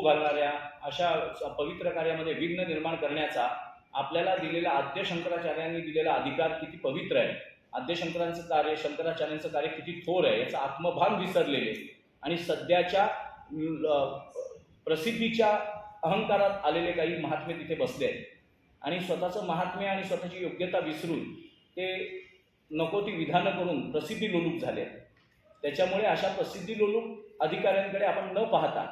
भोग घालणाऱ्या अशा पवित्र कार्यामध्ये विघ्न निर्माण करण्याचा आपल्याला दिलेला आद्य शंकराचार्यांनी दिलेला अधिकार किती पवित्र आहे. आद्य शंकरांचं कार्य शंकराचार्यांचं कार्य किती थोर आहे याचं आत्मभान विसरलेले. आणि सध्याच्या प्रसिद्धीच्या अहंकारात आलेले काही महात्मे तिथे बसले आहेत. आणि स्वतःचं महात्म्य आणि स्वतःची योग्यता विसरून ते नको ती विधानं करून प्रसिद्धी लोलूप झाले आहेत. त्याच्यामुळे अशा प्रसिद्धी लोलूप अधिकाऱ्यांकडे आपण न पाहता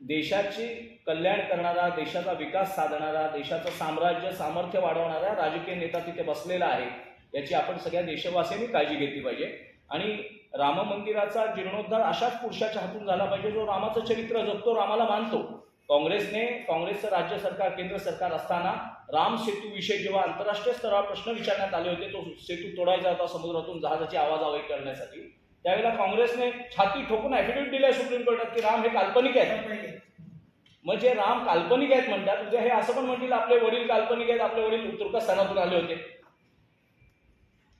देशाचे कल्याण करणारा देशाचा विकास साधणारा देशाचं साम्राज्य सामर्थ्य वाढवणारा राजकीय नेता तिथे बसलेला आहे याची आपण सगळ्या देशवासियांनी काळजी घेतली पाहिजे. आणि राम मंदिराचा जीर्णोद्धार अशाच पुरुषाच्या हातून झाला पाहिजे जो रामाचं चरित्र जपतो रामाला मानतो. काँग्रेसने काँग्रेसचं राज्य सरकार केंद्र सरकार असताना राम सेतू विषय जेव्हा आंतरराष्ट्रीय स्तरावर प्रश्न विचारण्यात आले होते तो सेतू तोडायचा होता समुद्रातून जहाजाची आवाजावही करण्यासाठी. त्यावेळेला काँग्रेसने छाती ठोकून ॲफिडेव्हिट दिलाय सुप्रीम कोर्टात की राम हे काल्पनिक आहेत. मग जे राम काल्पनिक आहेत म्हणतात म्हणजे हे असं पण म्हणतील आपले वडील काल्पनिक आहेत आपले वडील तुर्कस्थानातून आले होते.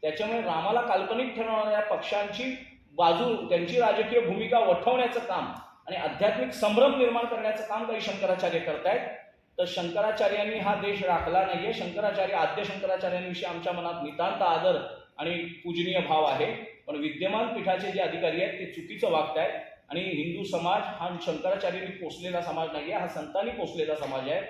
त्याच्यामुळे रामाला काल्पनिक ठरवणाऱ्या पक्षांची बाजू त्यांची राजकीय भूमिका वठवण्याचं काम आणि आध्यात्मिक संभ्रम निर्माण करण्याचं काम काही शंकराचार्य करतायत तर शंकराचार्यांनी हा देश राखला नाहीये. शंकराचार्य आद्य शंकराचार्यांविषयी आमच्या मनात नितांत आदर आणि पूजनीय भाव आहे. पण विद्यमान पीठाचे जे अधिकारी आहेत ते चुकीचं वागतायत आणि हिंदू समाज हा शंकराचार्यांनी पोचलेला समाज नाही आहे हा संतांनी पोचलेला समाज आहे.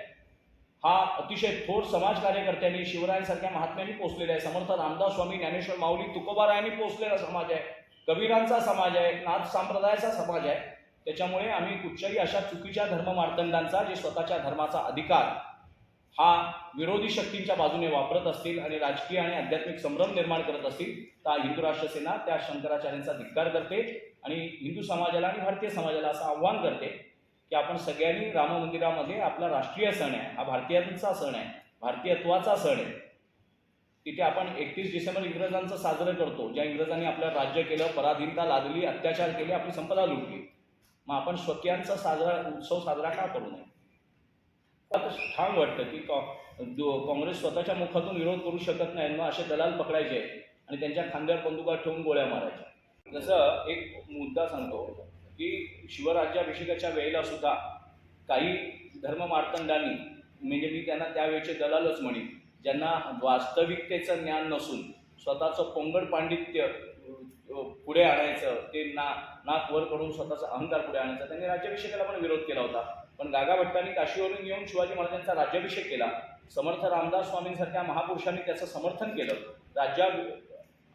हा अतिशय थोर समाज कार्यकर्त्यांनी शिवरायांसारख्या महात्म्यांनी पोचलेला आहे. समर्थ रामदास स्वामी ज्ञानेश्वर माऊली तुकोबारायांनी पोचलेला समाज आहे. कबीरांचा समाज आहे नाथ संप्रदायाचा समाज आहे. त्याच्यामुळे आम्ही कुठच्याही अशा चुकीच्या धर्म मार्तंडांचा जे स्वतःच्या धर्माचा अधिकार हा विरोधी शक्तींच्या बाजूने वापरत असतील आणि राजकीय आणि आध्यात्मिक संभ्रम निर्माण करत असतील तर हिंदू राष्ट्र सेना त्या शंकराचार्यांचा धिक्कार करते आणि हिंदू समाजाला आणि भारतीय समाजाला असं आव्हान करते की आपण सगळ्यांनी राम मंदिरामध्ये आपला राष्ट्रीय सण आहे. हा भारतीयांचा सण आहे. भारतीयत्वाचा सण आहे. तिथे आपण एकतीस डिसेंबर इंग्रजांचं साजरं करतो. ज्या इंग्रजांनी आपलं राज्य केलं पराधीनता लादली अत्याचार केले आपली संपदा लुटली. मग आपण स्वकीयांचा साजरा उत्सव साजरा का करू नये? आता ठाम वाटतं की कॉ- काँग्रेस स्वतःच्या मुखातून विरोध करू शकत नाही मग असे दलाल पकडायचे आणि त्यांच्या खांद्यावर बंदुका ठेवून गोळ्या मारायच्या. जसं एक मुद्दा सांगतो की शिवराज्याभिषेकाच्या वेळेला सुद्धा काही धर्म मार्तंडांनी म्हणजे मी त्यांना त्यावेळेचे दलालच म्हणेन ज्यांना वास्तविकतेचं ज्ञान नसून स्वतःचं पोंगड पांडित्य पुढे आणायचं ते ना नाक वर करून स्वतःचा अहंकार पुढे आणायचा त्यांनी राज्याभिषेकाला पण विरोध केला होता. पण गागा भट्टांनी काशीवरून येऊन शिवाजी महाराजांचा राज्याभिषेक केला. समर्थ रामदास स्वामींसारख्या महापुरुषांनी त्याचं समर्थन केलं. राज्या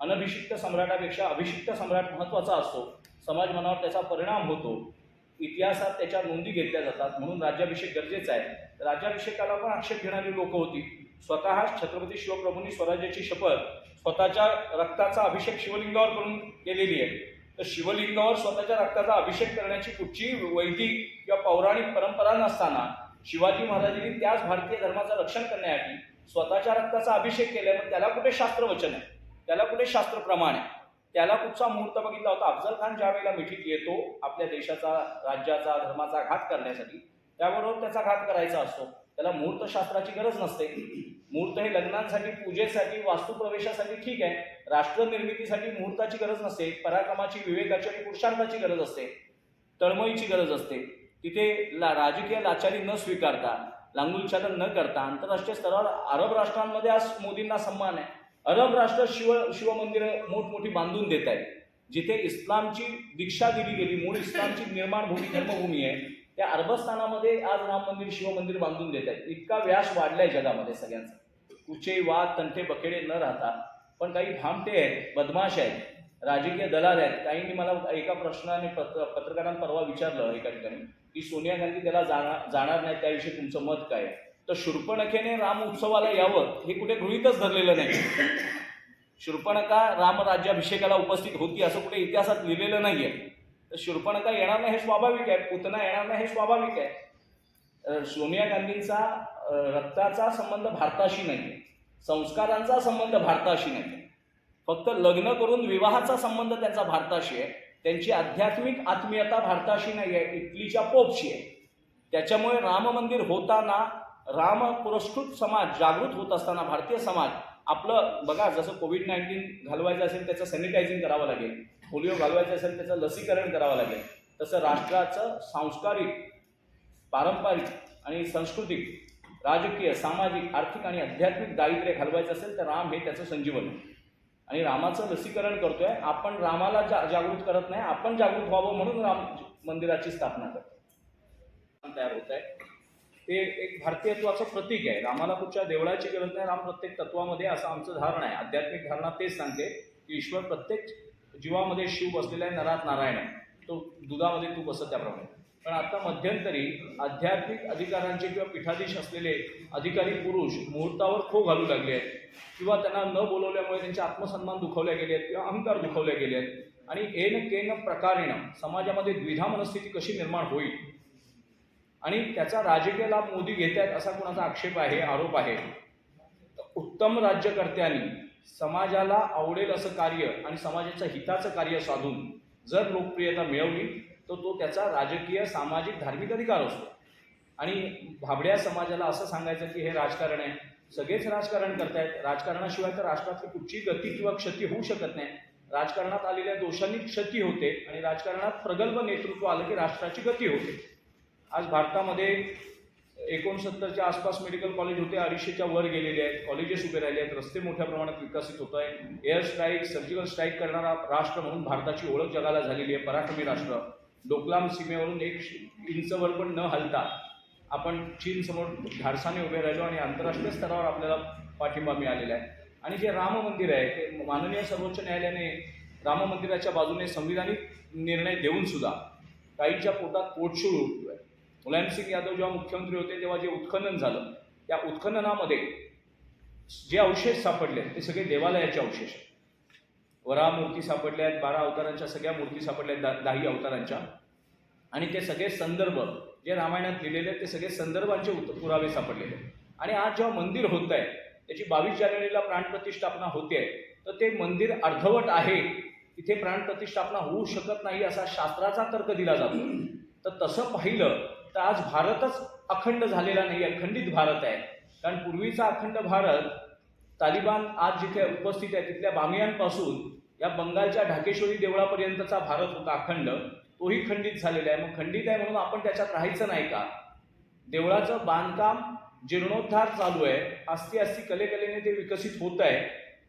अनभिषिक्त सम्राटापेक्षा अभिषिक्त सम्राट महत्त्वाचा असतो. समाज मनावर त्याचा परिणाम होतो. इतिहासात त्याच्या नोंदी घेतल्या जातात म्हणून राज्याभिषेक गरजेचा आहे. राज्याभिषेकाला पण आक्षेप घेणारी लोक होती. स्वतः छत्रपती शिवप्रभूंनी स्वराज्याची शपथ स्वतःच्या रक्ताचा अभिषेक शिवलिंगावर करून केलेली आहे. तर शिवलिंगावर स्वतःच्या रक्ताचा अभिषेक करण्याची कुठची वैदिक किंवा पौराणिक परंपरा नसताना शिवाजी महाराजांनी त्याच भारतीय धर्माचं रक्षण करण्यासाठी स्वतःच्या रक्ताचा अभिषेक केला मग त्याला कुठे शास्त्रवचन आहे? त्याला कुठे शास्त्र प्रमाण आहे? त्याला कुठचा मुहूर्त बघितला होता? अफजल खान ज्या वेळेला मिठीत येतो आपल्या देशाचा राज्याचा धर्माचा घात करण्यासाठी त्याबरोबर त्याचा घात करायचा असतो. त्याला मुहूर्तशास्त्राची गरज नसते. मुहूर्त हे लग्नांसाठी पूजेसाठी वास्तुप्रवेशासाठी ठीक आहे. राष्ट्रनिर्मितीसाठी मुहूर्ताची गरज नसते पराक्रमाची विवेकाची आणि पुरुषार्थाची गरज असते तळमळीची गरज असते. तिथे ला राजकीय लाचारी न स्वीकारता लांगुलचालन न करता आंतरराष्ट्रीय स्तरावर अरब राष्ट्रांमध्ये आज मोदींना सन्मान आहे. अरब राष्ट्र शिव शिवमंदिरं मोठमोठी बांधून देत आहेत. जिथे इस्लामची दीक्षा दिली गेली मूळ इस्लामची निर्माण भूमी धर्मभूमी आहे त्या अरबस्थानामध्ये आज राम मंदिर शिवमंदिर बांधून देत आहेत. इतका व्यास वाढलाय जगामध्ये सगळ्यांचा. कुचे वाद तंटे बखेडे न राहता. पण काही भामटे आहेत बदमाश आहेत राजकीय दलाल आहेत. काहींनी मला एका प्रश्नाने पत्र पत्रकारांना परवा विचारलं एका ठिकाणी की सोनिया गांधी त्याला जाणार जाणार नाही त्याविषयी तुमचं मत काय तर शूर्पणखेने राम उत्सवाला यावं हे कुठे गृहीतच धरलेलं नाही. शूर्पणखा रामराज्याभिषेकाला उपस्थित होती असं कुठे इतिहासात लिहिलेलं नाही आहे तर शूर्पणखा येणार नाही हे स्वाभाविक आहे पुतना येणार नाही हे स्वाभाविक आहे. सोनिया गांधींचा रक्ताचा संबंध भारताशी नाही संस्कारांचा संबंध भारताशी नाही फक्त लग्न करून विवाहाचा संबंध त्यांचा भारताशी आहे. त्यांची आध्यात्मिक आत्मीयता भारताशी नाही आहे इटलीच्या पोपशी आहे. त्याच्यामुळे राम मंदिर होताना राम पुरस्कृत समाज जागृत होत असताना भारतीय समाज आपलं बघा जसं कोविड नाईन्टीन घालवायचं असेल त्याचं सॅनिटायझिंग करावं लागेल. पोलिओ घालवायचं असेल त्याचं लसीकरण करावं लागेल. तसं राष्ट्राचं सांस्कारिक पारंपरिक आणि सांस्कृतिक राजकीय सामाजिक आर्थिक आणि आध्यात्मिक दारिद्र्य घालवायचं असेल तर राम हे त्याचं संजीवन आहे. आणि रामाचं लसीकरण करतोय आपण रामाला जा जागृत करत नाही आपण जागृत व्हावं म्हणून राम मंदिराची स्थापना करतो तयार होत आहे. ते एक भारतीयत्वाचं प्रतीक आहे. रामाला कुठच्या देवळाची गरज नाही राम प्रत्येक तत्वामध्ये असं आमचं धारणा आहे. आध्यात्मिक धारणा तेच सांगते की ईश्वर प्रत्येक जीवामध्ये शिव बसलेला आहे नरात नारायण आहे. तो दुधामध्ये तू बसत त्याप्रमाणे. पण आता मध्यंतरी आध्यात्मिक अधिकारांचे किंवा पीठाधीश असलेले अधिकारी पुरुष मुहूर्तावर खो घालू लागले आहेत. किंवा त्यांना न बोलवल्यामुळे त्यांचे आत्मसन्मान दुखवले गेले आहेत किंवा अहंकार दुखवले गेले आहेत. आणि एन केन प्रकारेण समाजामध्ये द्विधा मनस्थिती कशी निर्माण होईल? आणि त्याचा राजकीय लाभ मोदी घेत आहेत असा कोणाचा आक्षेप आहे आरोप आहे? तर उत्तम राज्यकर्त्यांनी समाजाला आवडेल असं कार्य आणि समाजाच्या हिताचं कार्य साधून जर लोकप्रियता मिळवली तर तो त्याचा राजकीय सामाजिक धार्मिक अधिकार असतो. आणि भाबड्या समाजाला असं सांगायचं की हे राजकारण आहे. सगळेच राजकारण करतायत. राजकारणाशिवाय तर राष्ट्रातली कुठची गती किंवा क्षती होऊ शकत नाही. राजकारणात आलेल्या दोषांनी क्षती होते आणि राजकारणात प्रगल्भ नेतृत्व आलं की राष्ट्राची गती होते. आज भारतामध्ये एकोणसत्तरच्या आसपास मेडिकल कॉलेज होते. अडीचशेच्या वर गेलेले आहेत. कॉलेजेस उभे राहिले आहेत. रस्ते मोठ्या प्रमाणात विकसित होत आहे एअर स्ट्राईक सर्जिकल स्ट्राईक करणारा राष्ट्र म्हणून भारताची ओळख जगाला झालेली आहे. पराक्रमी राष्ट्र. डोकलाम सीमेवरून एक इंचवर पण न हलता आपण चीनसमोर धाडसाने उभे राहिलो आणि आंतरराष्ट्रीय स्तरावर आपल्याला पाठिंबा मिळालेला आहे. आणि जे राम मंदिर आहे ते माननीय सर्वोच्च न्यायालयाने राम मंदिराच्या बाजूने संविधानिक निर्णय देऊन सुद्धा काहींच्या पोटात पोटशूळ उठलो आहे. मुलायमसिंग यादव जेव्हा मुख्यमंत्री होते तेव्हा जे उत्खनन झालं त्या उत्खननामध्ये जे अवशेष सापडले ते सगळे देवालयाचे अवशेष आहेत. वरा मूर्ती सापडल्या आहेत बारा अवतारांच्या सगळ्या मूर्ती सापडल्या आहेत दा दाही अवतारांच्या. आणि ते सगळे संदर्भ जे रामायणात लिहिलेले आहेत ते सगळे संदर्भांचे उत- पुरावे सापडलेले आहेत. आणि आज जेव्हा मंदिर होत आहे त्याची बावीस जानेवारीला प्राणप्रतिष्ठापना होते तर ते मंदिर अर्धवट आहे. तिथे प्राणप्रतिष्ठापना होऊ शकत नाही असा शास्त्राचा तर्क दिला जातो. तर तसं पाहिलं तर आज भारतच अखंड झालेला नाही आहे अखंडित भारत आहे. कारण पूर्वीचा अखंड भारत तालिबान आज जिथे उपस्थित आहे तिथल्या बामियांपासून या बंगालच्या ढाकेश्वरी देवळापर्यंतचा भारत होता अखंड तोही खंडित झालेला आहे. मग खंडित आहे म्हणून आपण त्याच्यात राहायचं नाही का? देवळाचं बांधकाम जीर्णोद्धार चालू आहे. अस्ती अस्ती कलेकलेने ते विकसित होत आहे.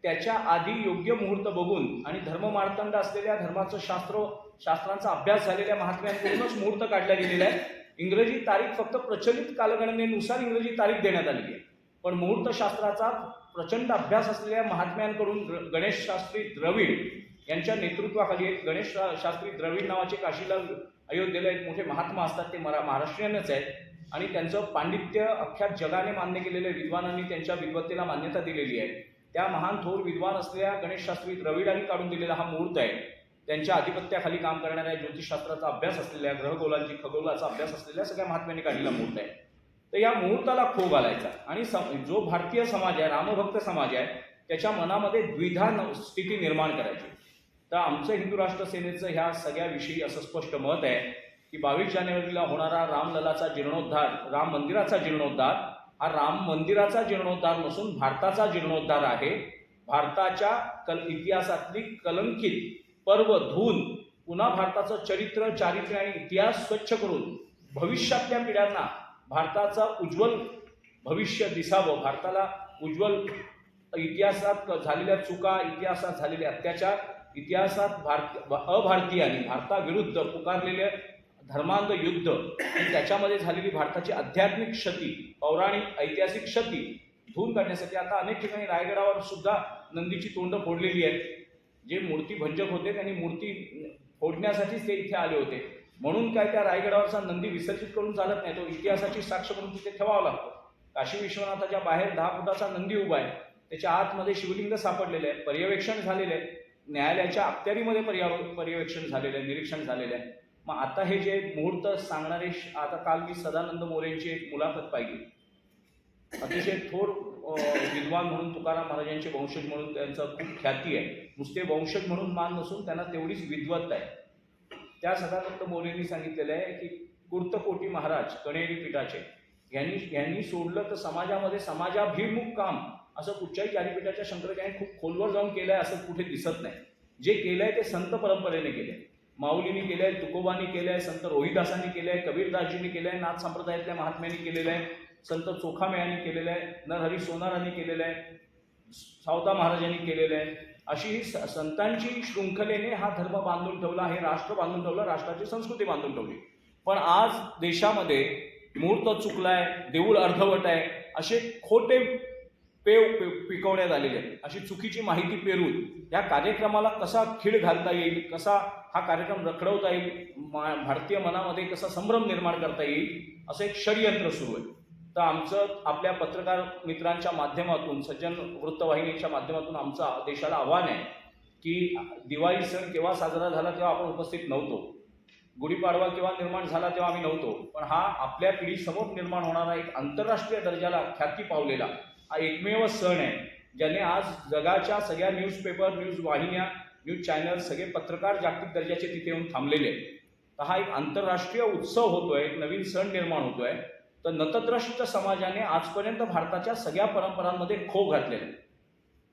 त्याच्या आधी योग्य मुहूर्त बघून आणि धर्ममार्तंड असलेल्या धर्माचं शास्त्र शास्त्रांचा अभ्यास झालेल्या महात्म्यांकडूनच मुहूर्त काढला गेलेला आहे इंग्रजी तारीख फक्त प्रचलित कालगणनेनुसार इंग्रजी तारीख देण्यात आलेली आहे. पण मुहूर्तशास्त्राचा प्रचंड अभ्यास असलेल्या महात्म्यांकडून गणेश शास्त्री द्रविड यांच्या नेतृत्वाखाली एक गणेश शा- शास्त्री द्रविड नावाचे काशीला अयोध्येला एक मोठे महात्मा असतात ते मरा महाराष्ट्रीयनच आहेत. आणि त्यांचं पांडित्य अख्ख्या जगाने मान्य केलेल्या विद्वानांनी त्यांच्या विद्वत्तेला मान्यता दिलेली आहे. त्या महान थोर विद्वान असलेल्या गणेशशास्त्री द्रविडांनी काढून दिलेला हा मुहूर्त आहे. त्यांच्या आधिपत्याखाली काम करणाऱ्या ज्योतिषशास्त्राचा अभ्यास असलेल्या ग्रहगोलांची खगोलाचा अभ्यास असलेल्या सगळ्या महात्म्यांनी काढलेला मुहूर्त आहे. तर या मुहूर्ताला खो घालायचा. आणि सम- जो भारतीय समाज आहे रामभक्त समाज आहे त्याच्या मनामध्ये द्विधा स्थिती निर्माण करायची. तर आमचं हिंदू राष्ट्र सेनेचं ह्या सगळ्याविषयी असं स्पष्ट मत आहे की बावीस जानेवारीला होणारा रामललाचा जीर्णोद्धार राम मंदिराचा जीर्णोद्धार हा राम मंदिराचा जीर्णोद्धार नसून भारताचा जीर्णोद्धार आहे. भारताच्या कल इतिहासातली कलंकित पर्व धून पुन्हा भारताचं चरित्र चारित्र्य आणि इतिहास स्वच्छ करून भविष्यातल्या पिढ्यांना भारताचा उज्ज्वल भविष्य दिसावं. भारताला उज्ज्वल इतिहासात झालेल्या चुका इतिहासात झालेले अत्याचार इतिहासात भारत अभारतीयांनी भारताविरुद्ध पुकारलेले धर्मांध युद्ध आणि त्याच्यामध्ये झालेली भारताची आध्यात्मिक क्षती पौराणिक ऐतिहासिक क्षती धुवून काढण्यासाठी आता अनेक ठिकाणी रायगडावर सुद्धा नंदीची तोंड फोडलेली आहेत. जे मूर्ती भंजक होते त्यांनी मूर्ती फोडण्यासाठीच ते इथे आले होते. म्हणून काय त्या रायगडावरचा नंदी विसर्जित करून चालत नाही तो इतिहासाची साक्ष म्हणून तिथे ठेवावा लागतो. काशी विश्वनाथाच्या बाहेर दहा फुटाचा नंदी उभा आहे. त्याच्या आतमध्ये शिवलिंग सापडलेले आहे पर्यवेक्षण झालेले आहे न्यायालयाच्या अखत्यारीमध्ये पर्या पर्यवेक्षण झालेलं आहे निरीक्षण झालेलं आहे मग आता हे जे मुहूर्त सांगणारे आता काल मी सदानंद मोरेंची एक मुलाखत पाहिली. अतिशय थोर विद्वान म्हणून तुकाराम महाराजांचे वंशज म्हणून त्यांचं खूप ख्याती आहे. नुसते वंशज म्हणून मान नसून त्यांना तेवढीच विद्वत्ता आहे. त्या सदानंद मोरेंनी सांगितलेलं आहे की कुर्तकोटी महाराज कणेरी पीठाचे यांनी यांनी सोडलं तर समाजामध्ये समाजाभिमुख काम असं कुठच्याही चारीपीठाच्या शंकराचार्याने खूप खोलवर जाऊन केलं आहे असं कुठे दिसत नाही. जे केलं आहे ते संत परंपरेने केलं आहे माऊलीने केलं आहे तुकोबांनी केलं आहे संत रोहिदासांनी केलं आहे कबीरदासजींनी केलं आहे नाथ संप्रदायातल्या महात्म्यांनी केलेलं आहे संत चोखामेयांनी केलेलं आहे नरहरी सोनारांनी केलेलं आहे सावता महाराजांनी केलेलं आहे. अशी ही स- संतांची शृंखलेने हा धर्म बांधून ठेवला हे राष्ट्र बांधून ठेवलं राष्ट्राची संस्कृती बांधून ठेवली. पण आज देशामध्ये मुहूर्त चुकलाय देऊळ अर्धवट आहे असे खोटे पेव पे- पिकवण्यात आलेले आहेत. अशी चुकीची माहिती पेरून या कार्यक्रमाला कसा खीळ घालता येईल कसा हा कार्यक्रम रखडवता येईल मा- भारतीय मनामध्ये कसा संभ्रम निर्माण करता येईल असं एक षडयंत्र सुरू आहे. तर आमचं आपल्या पत्रकार मित्रांच्या माध्यमातून सज्जन वृत्तवाहिनीच्या माध्यमातून आमचं देशाला आव्हान आहे की दिवाळी सण केव्हा साजरा झाला तेव्हा आपण उपस्थित नव्हतो. गुढीपाडवा केव्हा निर्माण झाला तेव्हा आम्ही नव्हतो. पण हा आपल्या पिढीसमोर निर्माण होणारा एक आंतरराष्ट्रीय दर्जाला ख्याती पावलेला हा एकमेव सण आहे ज्याने आज जगाच्या सगळ्या न्यूजपेपर न्यूज वाहिन्या न्यूज चॅनल सगळे पत्रकार जागतिक दर्जाचे तिथे येऊन थांबलेले आहेत. तर हा एक आंतरराष्ट्रीय उत्सव होतोय एक नवीन सण निर्माण होतोय. तर नतद्रष्ट समाजाने आजपर्यंत भारताच्या सगळ्या परंपरांमध्ये खो घातलेला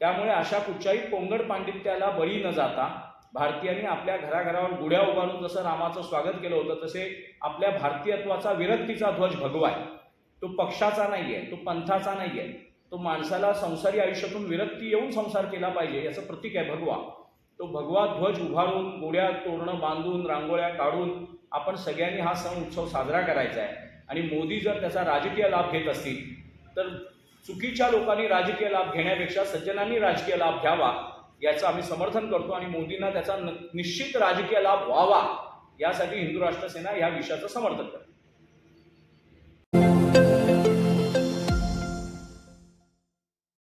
त्यामुळे अशा कुठच्याही पोंगड पांडित्याला बळी न जाता भारतीयांनी आपल्या घराघरावर गुढ्या उभारून जसं रामाचं स्वागत केलं होतं तसे आपल्या भारतीयत्वाचा विरक्तीचा ध्वज भगवाय तो पक्षाचा नाही आहे तो पंथाचा नाही आहे तो माणसाला संसारी आयुष्यातून विरक्ती येऊन संसार केला पाहिजे याचं प्रतीक आहे भगवा. तो भगवा ध्वज उभारून गोड्या तोरणं बांधून रांगोळ्या काढून आपण सगळ्यांनी हा सण उत्सव साजरा करायचा आहे. आणि मोदी जर त्याचा राजकीय लाभ घेत असतील तर चुकीच्या लोकांनी राजकीय लाभ घेण्यापेक्षा सज्जनांनी राजकीय लाभ घ्यावा याचं आम्ही समर्थन करतो आणि मोदींना त्याचा न- निश्चित राजकीय लाभ व्हावा यासाठी हिंदू राष्ट्र सेना या विषयाचं समर्थन करतो.